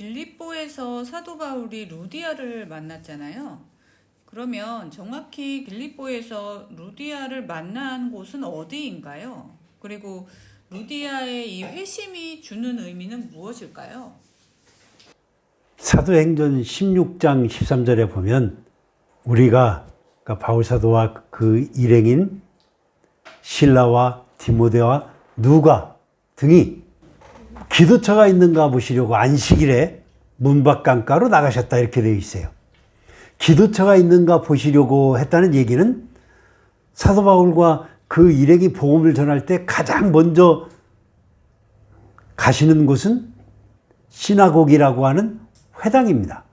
빌립보에서 사도 바울이 루디아를 만났잖아요. 그러면 정확히 빌립보에서 루디아를 만난 곳은 어디인가요? 그리고 루디아의 이 회심이 주는 의미는 무엇일까요? 사도행전 16장 13절에 보면 우리가 그러니까 바울 사도와 그 일행인 신라와 디모데와 누가 등이 기도처가 있는가 보시려고 안식일에 문밖 강가로 나가셨다 이렇게 되어 있어요. 기도처가 있는가 보시려고 했다는 얘기는 사도 바울과 그 일행이 복음을 전할 때 가장 먼저 가시는 곳은 시나고기라고 하는 회당입니다.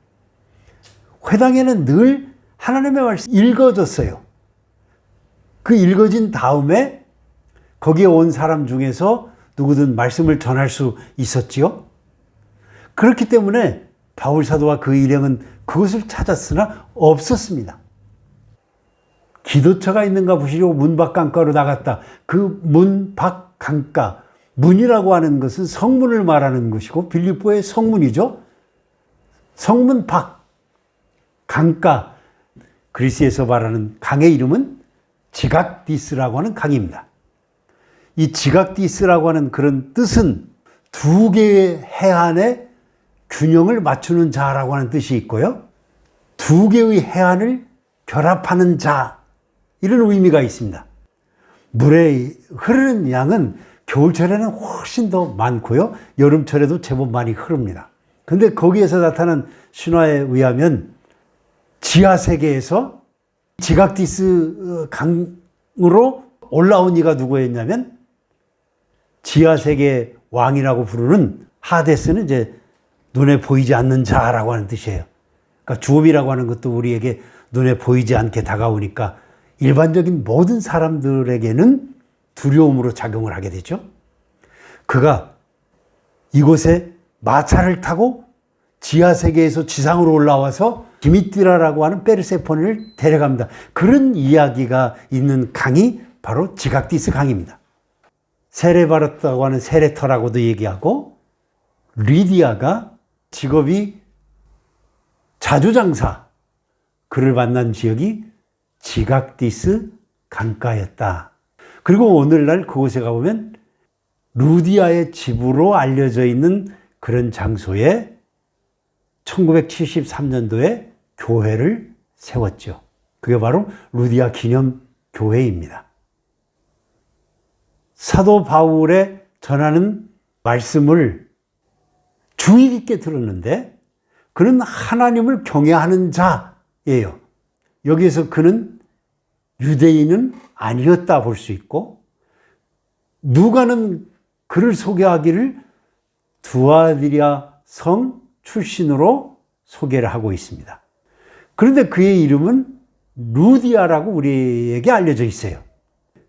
회당에는 늘 하나님의 말씀이 읽어졌어요. 그 읽어진 다음에 거기에 온 사람 중에서 누구든 말씀을 전할 수 있었지요. 그렇기 때문에 바울 사도와 그 일행은 그것을 찾았으나 없었습니다. 기도처가 있는가 보시려고 문밖 강가로 나갔다. 그 문밖 강가, 문이라고 하는 것은 성문을 말하는 것이고 빌립보의 성문이죠. 성문 밖, 강가, 그리스에서 말하는 강의 이름은 지각디스라고 하는 강입니다. 이 지각디스라고 하는 그런 뜻은 두 개의 해안의 균형을 맞추는 자라고 하는 뜻이 있고요. 두 개의 해안을 결합하는 자, 이런 의미가 있습니다. 물에 흐르는 양은 겨울철에는 훨씬 더 많고요. 여름철에도 제법 많이 흐릅니다. 근데 거기에서 나타난 신화에 의하면 지하 세계에서 지각디스 강으로 올라온 이가 누구였냐면 지하 세계 왕이라고 부르는 하데스는 이제 눈에 보이지 않는 자라고 하는 뜻이에요. 그러니까 주업이라고 하는 것도 우리에게 눈에 보이지 않게 다가오니까 일반적인 모든 사람들에게는 두려움으로 작용을 하게 되죠. 그가 이곳에 마차를 타고 지하 세계에서 지상으로 올라와서 디미띠라라고 하는 페르세폰을 데려갑니다. 그런 이야기가 있는 강이 바로 지각디스 강입니다. 세레바르타고 하는 세레터라고도 얘기하고 리디아가 직업이 자주장사 그를 만난 지역이 지각디스 강가였다. 그리고 오늘날 그곳에 가보면 루디아의 집으로 알려져 있는 그런 장소에 1973년도에 교회를 세웠죠. 그게 바로 루디아 기념 교회입니다. 사도 바울의 전하는 말씀을 주의 깊게 들었는데 그는 하나님을 경외하는 자예요. 여기에서 그는 유대인은 아니었다 볼 수 있고 누가는 그를 소개하기를 두아디리아 성 출신으로 소개를 하고 있습니다. 그런데 그의 이름은 루디아라고 우리에게 알려져 있어요.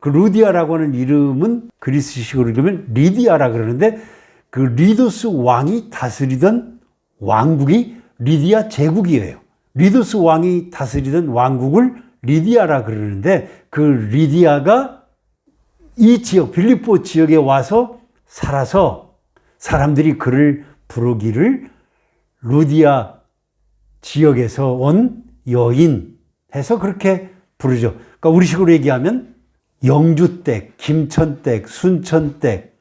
그 루디아라고 하는 이름은 그리스식으로 읽으면 리디아라 그러는데 그 리도스 왕이 다스리던 왕국이 리디아 제국이에요. 리도스 왕이 다스리던 왕국을 리디아라 그러는데 그 리디아가 이 지역 빌립보 지역에 와서 살아서 사람들이 그를 부르기를 루디아 지역에서 온 여인 해서 그렇게 부르죠. 그러니까 우리식으로 얘기하면 영주댁, 김천댁, 순천댁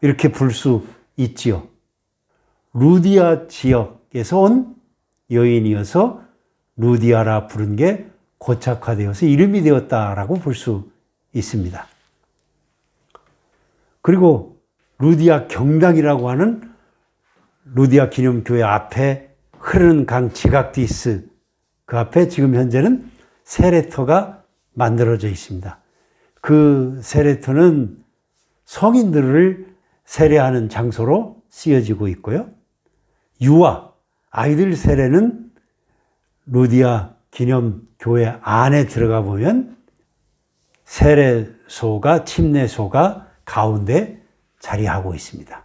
이렇게 부를 수 있지요. 루디아 지역에서 온 여인이어서 루디아라 부른 게 고착화되어서 이름이 되었다라고 볼 수 있습니다. 그리고 루디아 경당이라고 하는 루디아 기념교회 앞에 흐르는 강 지각디스 그 앞에 지금 현재는 세레터가 만들어져 있습니다. 그 세레터는 성인들을 세례하는 장소로 쓰여지고 있고요. 유아, 아이들 세례는 루디아 기념교회 안에 들어가 보면 세례소가, 침례소가 가운데 자리하고 있습니다.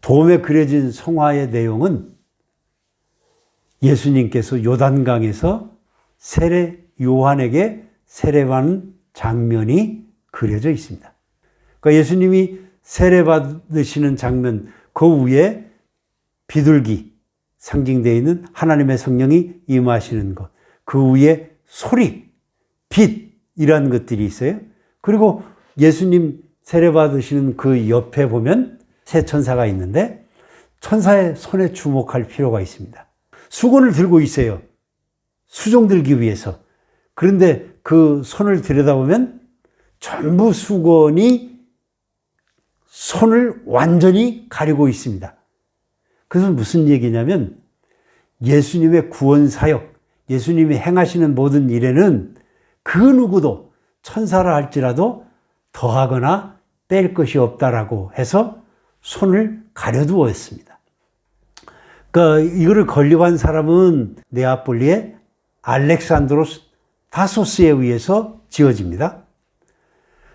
돔에 그려진 성화의 내용은 예수님께서 요단강에서 세례 요한에게 세례받는 장면이 그려져 있습니다. 그러니까 예수님이 세례 받으시는 장면 그 위에 비둘기 상징되어 있는 하나님의 성령이 임하시는 것. 그 위에 소리, 빛 이라는 것들이 있어요. 그리고 예수님 세례 받으시는 그 옆에 보면 새 천사가 있는데 천사의 손에 주목할 필요가 있습니다. 수건을 들고 있어요. 수종 들기 위해서. 그런데 그 손을 들여다보면 전부 수건이 손을 완전히 가리고 있습니다. 그것은 무슨 얘기냐면 예수님의 구원 사역, 예수님이 행하시는 모든 일에는 그 누구도 천사라 할지라도 더하거나 뺄 것이 없다라고 해서 손을 가려두었습니다. 그러니까 이거를 건립한 사람은 네아폴리의 알렉산드로스 다소스에 의해서 지어집니다.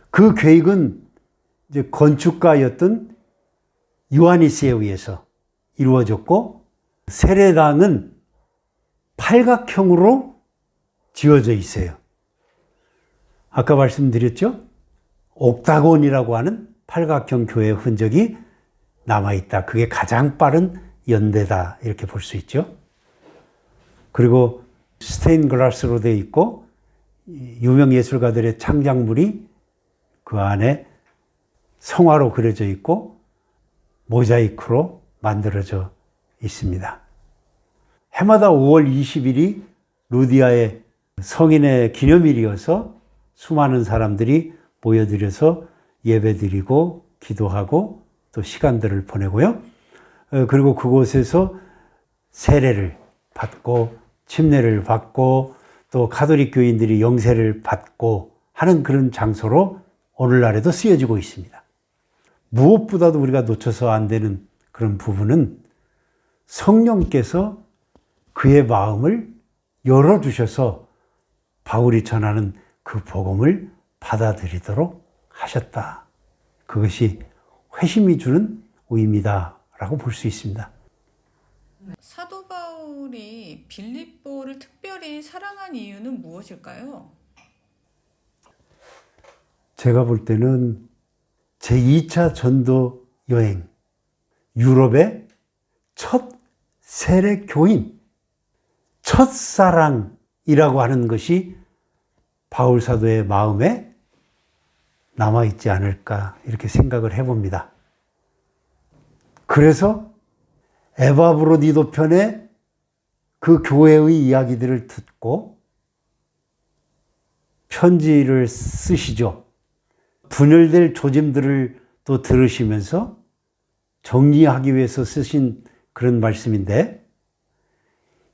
그 계획은 이제 건축가였던 요하니스에 의해서 이루어졌고 세례당은 팔각형으로 지어져 있어요. 아까 말씀드렸죠? 옥타곤이라고 하는 팔각형 교회 흔적이 남아 있다. 그게 가장 빠른 연대다. 이렇게 볼 수 있죠. 그리고 스테인 글라스로 되어 있고 유명 예술가들의 창작물이 그 안에 성화로 그려져 있고 모자이크로 만들어져 있습니다. 해마다 5월 20일이 루디아의 성인의 기념일이어서 수많은 사람들이 모여들여서 예배드리고 기도하고 또 시간들을 보내고요. 어, 그리고 그곳에서 세례를 받고 침례를 받고 또 가톨릭 교인들이 영세를 받고 하는 그런 장소로 오늘날에도 쓰여지고 있습니다. 무엇보다도 우리가 놓쳐서 안 되는 그런 부분은 성령께서 그의 마음을 열어주셔서 바울이 전하는 그 복음을 받아들이도록 하셨다. 그것이 회심이 주는 의미다라고 볼 수 있습니다. 사도 바울이 빌립보를 특별히 사랑한 이유는 무엇일까요? 제가 볼 때는 제 2차 전도 여행, 유럽의 첫 세례 교인, 첫 사랑이라고 하는 것이 바울 사도의 마음에 남아있지 않을까, 이렇게 생각을 해봅니다. 그래서 에바브로디도 편의 그 교회의 이야기들을 듣고 편지를 쓰시죠. 분열될 조짐들을 또 들으시면서 정리하기 위해서 쓰신 그런 말씀인데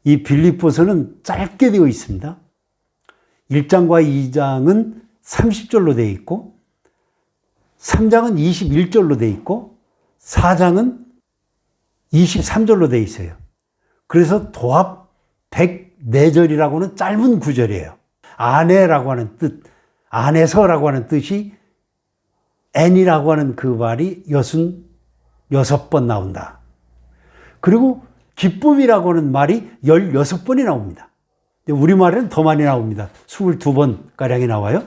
이 빌립보서는 짧게 되어 있습니다. 1장과 2장은 30절로 되어 있고 3장은 21절로 되어 있고 4장은 23절로 되어 있어요. 그래서 도합 104절이라고는 짧은 구절이에요. 아내라고 하는 뜻, 안에서라고 하는 뜻이 N이라고 하는 그 말이 여순 여섯 번 나온다. 그리고 기쁨이라고 하는 말이 16번이 나옵니다. 우리말에는 더 많이 나옵니다. 22번가량이 나와요.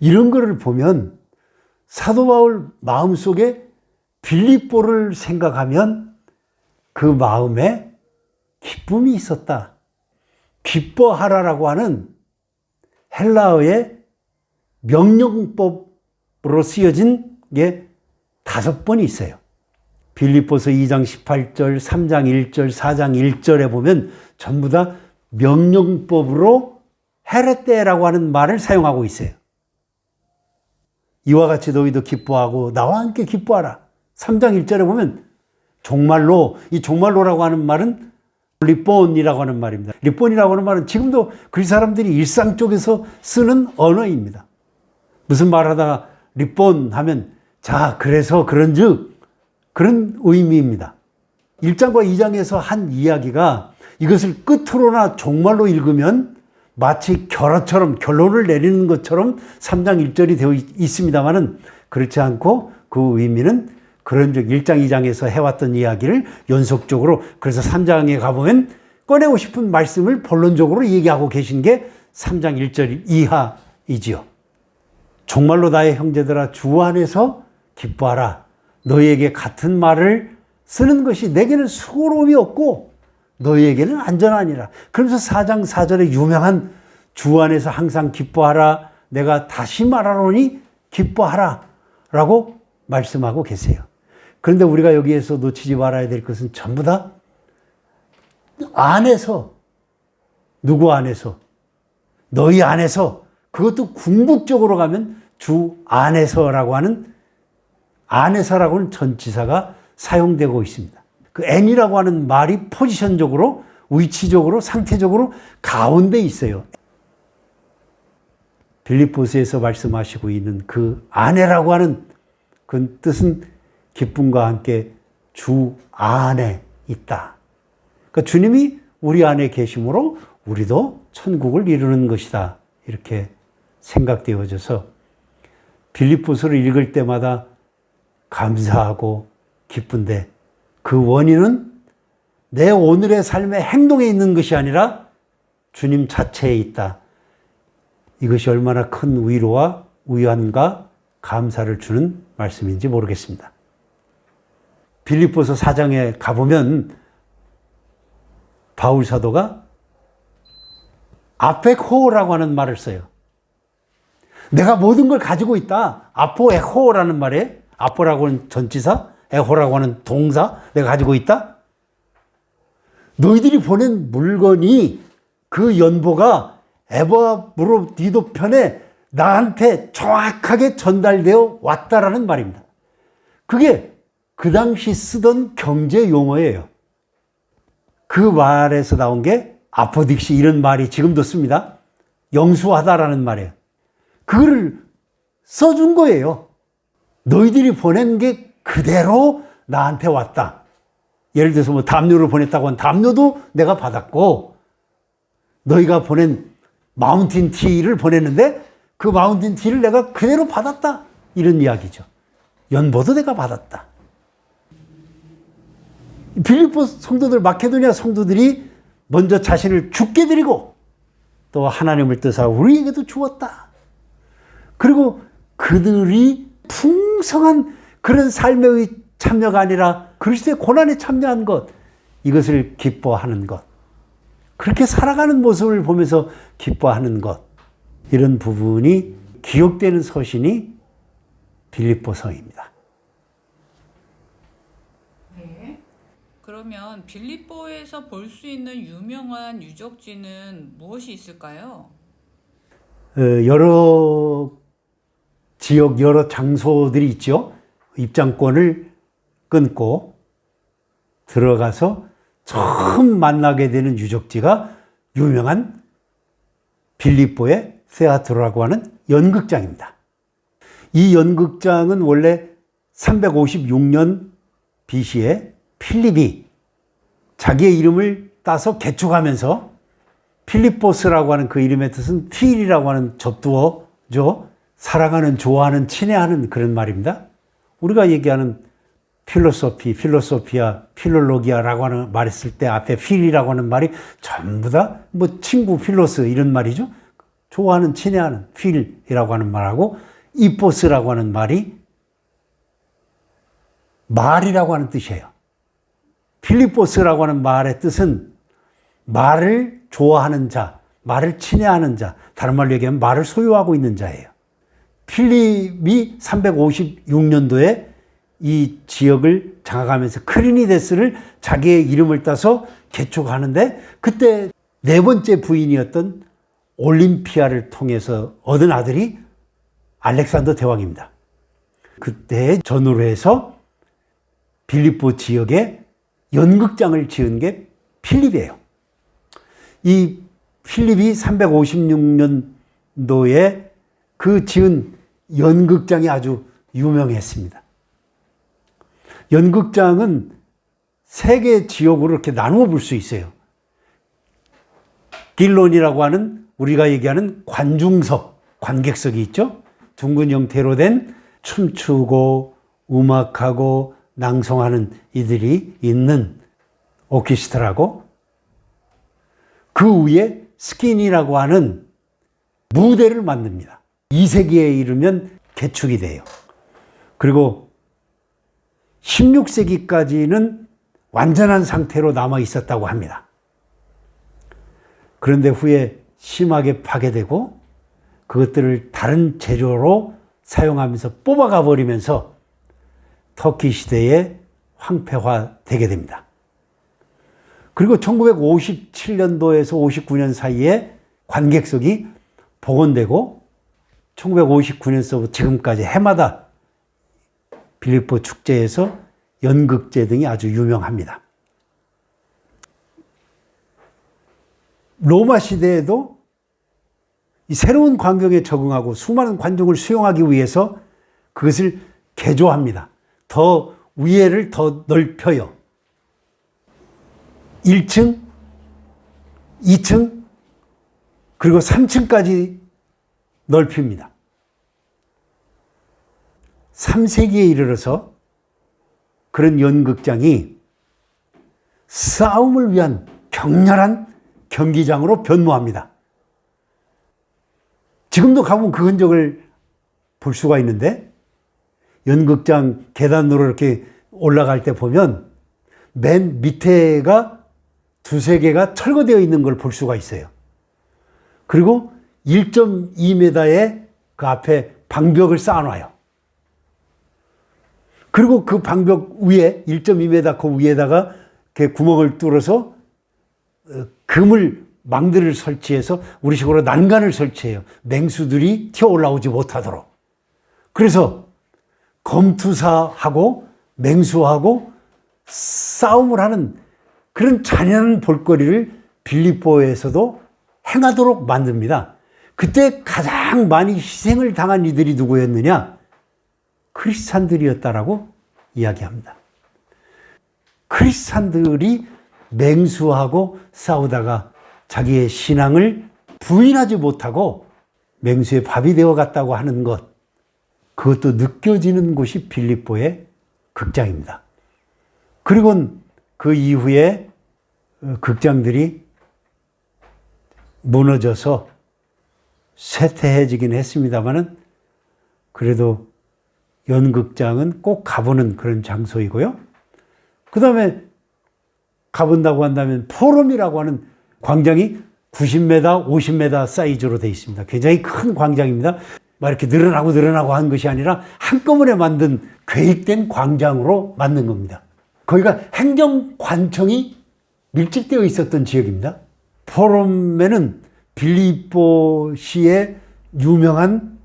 이런 거를 보면 사도 바울 마음속에 빌립보를 생각하면 그 마음에 기쁨이 있었다. 기뻐하라라고 하는 헬라어의 명령법으로 쓰여진 게 다섯 번이 있어요. 빌립보서 2장 18절, 3장 1절, 4장 1절에 보면 전부 다 명령법으로 헤레떼라고 하는 말을 사용하고 있어요. 이와 같이 너희도 기뻐하고 나와 함께 기뻐하라. 3장 1절에 보면 종말로, 이 종말로라고 하는 말은 리본이라고 하는 말입니다. 리본이라고 하는 말은 지금도 그 사람들이 일상 쪽에서 쓰는 언어입니다. 무슨 말 하다가 리본 하면 자, 그래서 그런 즉, 그런 의미입니다. 1장과 2장에서 한 이야기가 이것을 끝으로나 종말로 읽으면 마치 결어처럼 결론을 내리는 것처럼 3장 1절이 되어 있습니다만은 그렇지 않고 그 의미는 그런 즉 1장 2장에서 해왔던 이야기를 연속적으로 그래서 3장에 가보면 꺼내고 싶은 말씀을 본론적으로 얘기하고 계신 게 3장 1절 이하이지요. 정말로 나의 형제들아 주 안에서 기뻐하라. 너희에게 같은 말을 쓰는 것이 내게는 수고로움이 없고 너희에게는 안전하니라. 그러면서 4장 4절에 유명한 주 안에서 항상 기뻐하라. 내가 다시 말하노니 기뻐하라. 라고 말씀하고 계세요. 그런데 우리가 여기에서 놓치지 말아야 될 것은 전부 다 안에서, 누구 안에서, 너희 안에서, 그것도 궁극적으로 가면 주 안에서라고 하는 안에서라고는 전치사가 사용되고 있습니다. 그 n이라고 하는 말이 포지션적으로, 위치적으로, 상태적으로 가운데 있어요. 빌립보스에서 말씀하시고 있는 그 아내라고 하는 그 뜻은 기쁨과 함께 주 안에 있다. 그러니까 주님이 우리 안에 계심으로 우리도 천국을 이루는 것이다. 이렇게 생각되어져서 빌립보스를 읽을 때마다 감사하고 기쁜데 그 원인은 내 오늘의 삶의 행동에 있는 것이 아니라 주님 자체에 있다. 이것이 얼마나 큰 위로와 위안과 감사를 주는 말씀인지 모르겠습니다. 빌립보서 4장에 가보면 바울 사도가 아페코라고 하는 말을 써요. 내가 모든 걸 가지고 있다. 아포에호라는 말에 아포라고 하는 전치사, 에호라고 하는 동사 내가 가지고 있다. 너희들이 보낸 물건이 그 연보가 에버브로 디도 편에 나한테 정확하게 전달되어 왔다라는 말입니다. 그게 그 당시 쓰던 경제 용어예요. 그 말에서 나온 게 아포딕시 이런 말이 지금도 씁니다. 영수하다라는 말이에요. 그거를 써준 거예요. 너희들이 보낸 게 그대로 나한테 왔다. 예를 들어서 뭐 담요를 보냈다고 하면 담요도 내가 받았고, 너희가 보낸 마운틴 티를 보냈는데 그 마운틴 티를 내가 그대로 받았다. 이런 이야기죠. 연보도 내가 받았다. 빌립보 성도들, 마케도니아 성도들이 먼저 자신을 죽게 드리고 또 하나님을 뜻하 우리에게도 주었다. 그리고 그들이 풍성한 그런 삶의 참여가 아니라 그리스도의 고난에 참여한 것, 이것을 기뻐하는 것. 그렇게 살아가는 모습을 보면서 기뻐하는 것. 이런 부분이 기억되는 서신이 빌립보서입니다. 네. 그러면 빌립보에서 볼 수 있는 유명한 유적지는 무엇이 있을까요? 어, 여러 지역, 여러 장소들이 있죠. 입장권을 끊고 들어가서 처음 만나게 되는 유적지가 유명한 빌립보의 세아트로라고 하는 연극장입니다. 이 연극장은 원래 356년 BC에 필립이 자기의 이름을 따서 개축하면서 필리포스라고 하는 그 이름의 뜻은 필이라고 하는 접두어죠. 사랑하는, 좋아하는, 친애하는 그런 말입니다. 우리가 얘기하는 필로소피, 필로소피아, 필롤로기아라고 하는 말 했을 때 앞에 필이라고 하는 말이 전부 다 뭐 친구, 필로스 이런 말이죠. 좋아하는, 친애하는 필이라고 하는 말하고 이포스라고 하는 말이 말이라고 하는 뜻이에요. 필리포스라고 하는 말의 뜻은 말을 좋아하는 자, 말을 친애하는 자, 다른 말로 얘기하면 말을 소유하고 있는 자예요. 필립이 356년도에 이 지역을 장악하면서 크리니데스를 자기의 이름을 따서 개축하는데 그때 네 번째 부인이었던 올림피아를 통해서 얻은 아들이 알렉산더 대왕입니다. 그때 전후로 해서 빌립보 지역에 연극장을 지은 게 필립이에요. 이 필립이 356년도에 그 지은 연극장이 아주 유명했습니다. 연극장은 세 개 지역으로 이렇게 나누어 볼 수 있어요. 딜론이라고 하는 우리가 얘기하는 관중석, 관객석이 있죠. 둥근 형태로 된 춤추고 음악하고 낭송하는 이들이 있는 오케스트라고 그 위에 스킨이라고 하는 무대를 만듭니다. 2세기에 이르면 개축이 돼요. 그리고 16세기까지는 완전한 상태로 남아 있었다고 합니다. 그런데 후에 심하게 파괴되고 그것들을 다른 재료로 사용하면서 뽑아가 버리면서 터키 시대에 황폐화되게 됩니다. 그리고 1957년도에서 59년 사이에 관객석이 복원되고 1959년서부터 지금까지 해마다 빌립보 축제에서 연극제 등이 아주 유명합니다. 로마 시대에도 이 새로운 광경에 적응하고 수많은 관중을 수용하기 위해서 그것을 개조합니다. 더 위에를 더 넓혀요. 1층, 2층, 그리고 3층까지 넓힙니다. 3세기에 이르러서 그런 연극장이 싸움을 위한 격렬한 경기장으로 변모합니다. 지금도 가보면 그 흔적을 볼 수가 있는데 연극장 계단으로 이렇게 올라갈 때 보면 맨 밑에가 두세 개가 철거되어 있는 걸 볼 수가 있어요. 그리고 1.2m의 그 앞에 방벽을 쌓아놔요. 그리고 그 방벽 위에 1.2m 그 위에다가 이렇게 구멍을 뚫어서 어, 그물 망들을 설치해서 우리식으로 난간을 설치해요. 맹수들이 튀어 올라오지 못하도록. 그래서 검투사하고 맹수하고 싸움을 하는 그런 잔인한 볼거리를 빌립보에서도 행하도록 만듭니다. 그때 가장 많이 희생을 당한 이들이 누구였느냐? 크리스찬들이었다라고 이야기합니다. 크리스찬들이 맹수하고 싸우다가 자기의 신앙을 부인하지 못하고 맹수의 밥이 되어 갔다고 하는 것, 그것도 느껴지는 곳이 빌립보의 극장입니다. 그리고 그 이후에 극장들이 무너져서 쇠퇴해지긴 했습니다만은 그래도 연극장은 꼭 가보는 그런 장소이고요. 그 다음에 가본다고 한다면 포럼이라고 하는 광장이 90m, 50m 사이즈로 되어 있습니다. 굉장히 큰 광장입니다. 막 이렇게 늘어나고 늘어나고 한 것이 아니라 한꺼번에 만든 계획된 광장으로 만든 겁니다. 거기가 행정관청이 밀집되어 있었던 지역입니다. 포럼에는 빌리포시의 유명한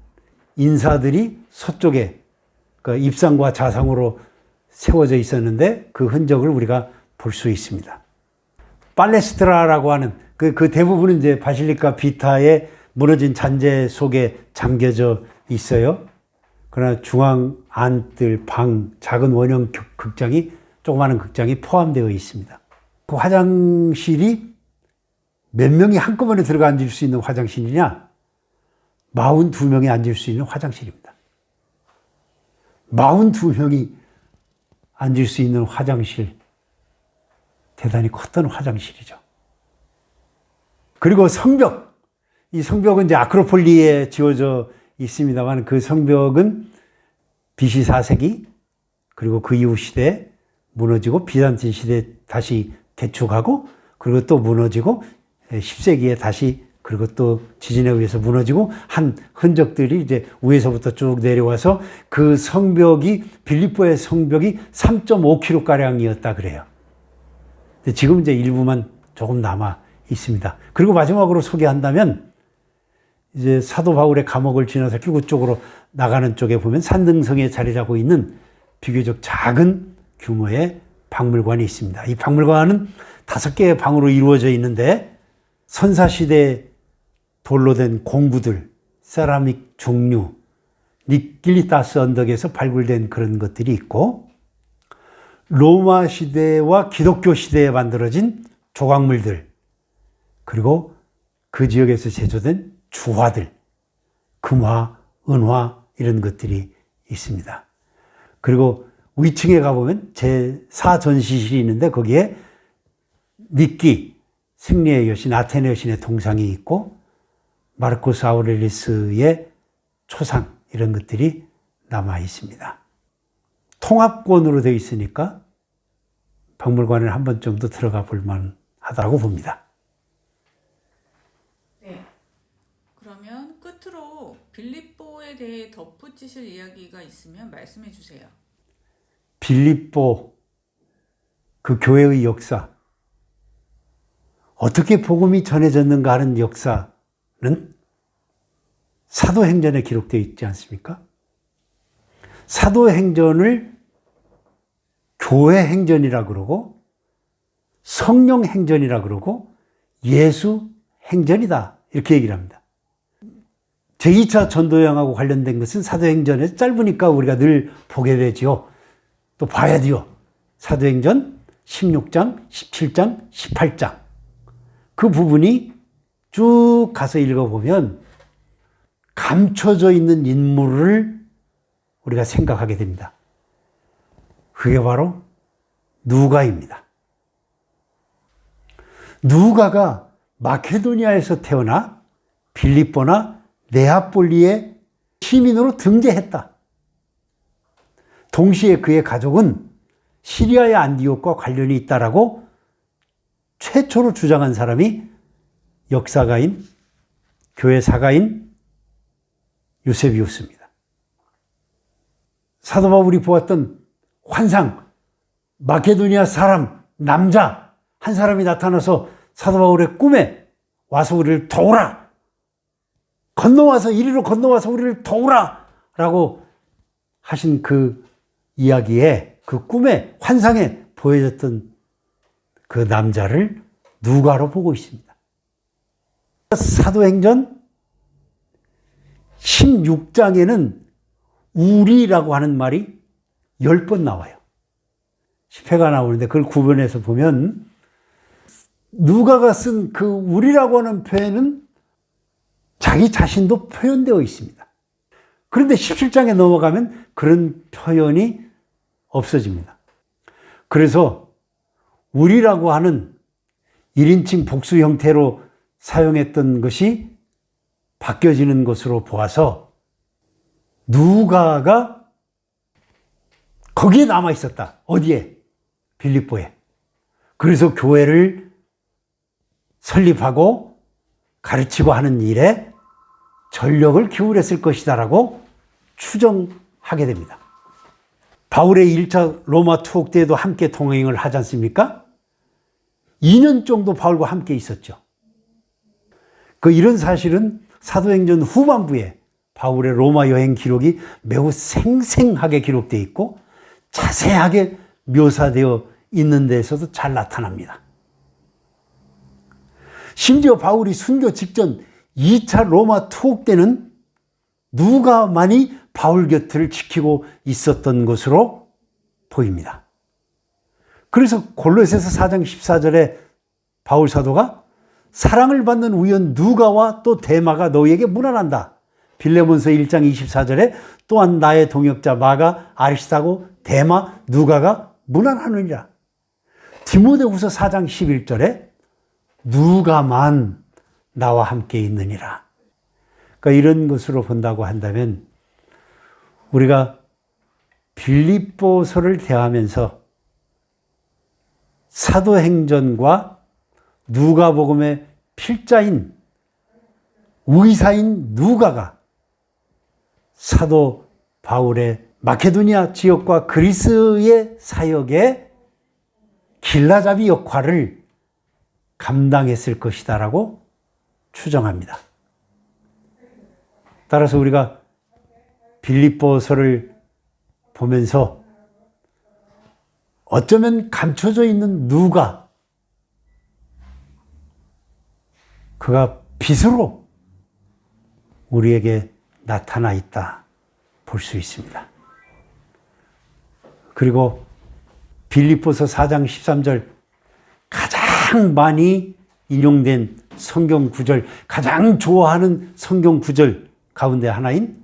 인사들이 서쪽에 그 입상과 자상으로 세워져 있었는데 그 흔적을 우리가 볼 수 있습니다. 팔레스트라라고 하는 그, 그 대부분은 이제 바실리카 비타의 무너진 잔재 속에 잠겨져 있어요. 그러나 중앙 안뜰 방 작은 원형 극장이 조그마한 극장이 포함되어 있습니다. 그 화장실이 몇 명이 한꺼번에 들어가 앉을 수 있는 화장실이냐? 42명이 앉을 수 있는 화장실입니다. 42명이 앉을 수 있는 화장실. 대단히 컸던 화장실이죠. 그리고 성벽. 이 성벽은 이제 아크로폴리에 지어져 있습니다만 그 성벽은 BC 4세기 그리고 그 이후 시대에 무너지고 비잔틴 시대에 다시 개축하고 그리고 또 무너지고 10세기에 다시 그리고 또 지진에 의해서 무너지고 한 흔적들이 이제 위에서부터 쭉 내려와서 그 성벽이 빌립보의 성벽이 3.5km 가량이었다 그래요. 근데 지금 이제 일부만 조금 남아 있습니다. 그리고 마지막으로 소개한다면 이제 사도 바울의 감옥을 지나서 기구 쪽으로 나가는 쪽에 보면 산등성에 자리 잡고 있는 비교적 작은 규모의 박물관이 있습니다. 이 박물관은 다섯 개의 방으로 이루어져 있는데 선사시대 돌로 된 공구들, 세라믹 종류, 니킬리타스 언덕에서 발굴된 그런 것들이 있고 로마 시대와 기독교 시대에 만들어진 조각물들 그리고 그 지역에서 제조된 주화들, 금화, 은화 이런 것들이 있습니다. 그리고 위층에 가보면 제4전시실이 있는데 거기에 니끼, 승리의 여신, 아테네 여신의 동상이 있고 마르코스 아우렐리스의 초상 이런 것들이 남아 있습니다. 통합권으로 되어 있으니까 박물관에 한번 정도 들어가 볼 만하다고 봅니다. 네. 그러면 끝으로 빌립보에 대해 덧붙이실 이야기가 있으면 말씀해 주세요. 빌립보 그 교회의 역사 어떻게 복음이 전해졌는가 하는 역사는 사도행전에 기록되어 있지 않습니까? 사도행전을 교회 행전이라 그러고 성령 행전이라 그러고 예수 행전이다 이렇게 얘기를 합니다. 제2차 전도여행하고 관련된 것은 사도행전에 짧으니까 우리가 늘 보게 되지요. 또 봐야 돼요. 사도행전 16장, 17장, 18장. 그 부분이 쭉 가서 읽어보면 감춰져 있는 인물을 우리가 생각하게 됩니다. 그게 바로 누가입니다. 누가가 마케도니아에서 태어나 빌립보나 네아폴리의 시민으로 등재했다. 동시에 그의 가족은 시리아의 안디옥과 관련이 있다라고 최초로 주장한 사람이 역사가인 교회 사가인 요셉이었습니다. 사도 바울이 보았던 환상, 마케도니아 사람, 남자 한 사람이 나타나서 사도 바울의 꿈에 와서 우리를 도우라. 건너와서 이리로 건너와서 우리를 도우라. 라고 하신 그 이야기에 그 꿈에 환상에 보여졌던 그 남자를 누가로 보고 있습니다. 사도행전 16장에는 우리라고 하는 말이 10번 나와요. 10회가 나오는데 그걸 구분해서 보면 누가가 쓴 그 우리라고 하는 표현은 자기 자신도 표현되어 있습니다. 그런데 17장에 넘어가면 그런 표현이 없어집니다. 그래서 우리라고 하는 1인칭 복수 형태로 사용했던 것이 바뀌어지는 것으로 보아서 누가가 거기에 남아 있었다. 어디에? 빌립보에. 그래서 교회를 설립하고 가르치고 하는 일에 전력을 기울였을 것이다라고 추정하게 됩니다. 바울의 1차 로마 투옥 때에도 함께 동행을 하지 않습니까? 2년 정도 바울과 함께 있었죠. 그 이런 사실은 사도행전 후반부에 바울의 로마 여행 기록이 매우 생생하게 기록되어 있고 자세하게 묘사되어 있는 데에서도 잘 나타납니다. 심지어 바울이 순교 직전 2차 로마 투옥 때는 누가만이 바울 곁을 지키고 있었던 것으로 보입니다. 그래서 골로새서 4장 14절에 바울 사도가 사랑을 받는 우연 누가와 또 대마가 너희에게 문안한다. 빌레몬서 1장 24절에 또한 나의 동역자 마가 아리스타고 대마 누가가 문안하느니라. 디모데후서 4장 11절에 누가만 나와 함께 있느니라. 그러니까 이런 것으로 본다고 한다면 우리가 빌립보서를 대하면서 사도행전과 누가복음의 필자인 의사인 누가가 사도 바울의 마케도니아 지역과 그리스의 사역의 길라잡이 역할을 감당했을 것이다라고 추정합니다. 따라서 우리가 빌립보서를 보면서 어쩌면 감춰져 있는 누가 그가 빛으로 우리에게 나타나 있다 볼 수 있습니다. 그리고 빌립보서 4장 13절 가장 많이 인용된 성경 구절, 가장 좋아하는 성경 구절 가운데 하나인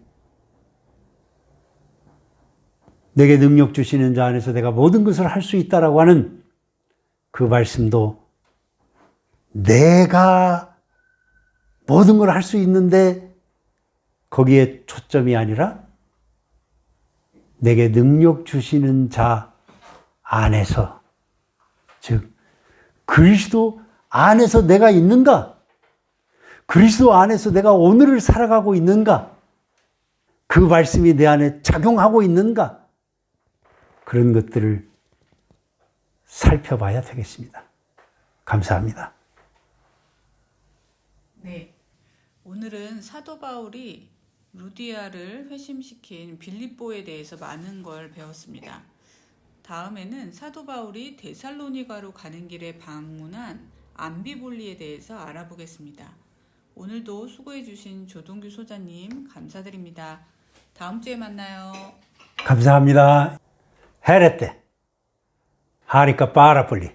내게 능력 주시는 자 안에서 내가 모든 것을 할 수 있다라고 하는 그 말씀도 내가 모든 걸 할 수 있는데 거기에 초점이 아니라 내게 능력 주시는 자 안에서 즉 그리스도 안에서 내가 있는가? 그리스도 안에서 내가 오늘을 살아가고 있는가? 그 말씀이 내 안에 작용하고 있는가? 그런 것들을 살펴봐야 되겠습니다. 감사합니다. 네. 오늘은 사도 바울이 루디아를 회심시킨 빌립보에 대해서 많은 걸 배웠습니다. 다음에는 사도 바울이 데살로니가로 가는 길에 방문한 암비볼리에 대해서 알아보겠습니다. 오늘도 수고해 주신 조동규 소장님 감사드립니다. 다음 주에 만나요. 감사합니다. 헤레테 하리카 파라폴리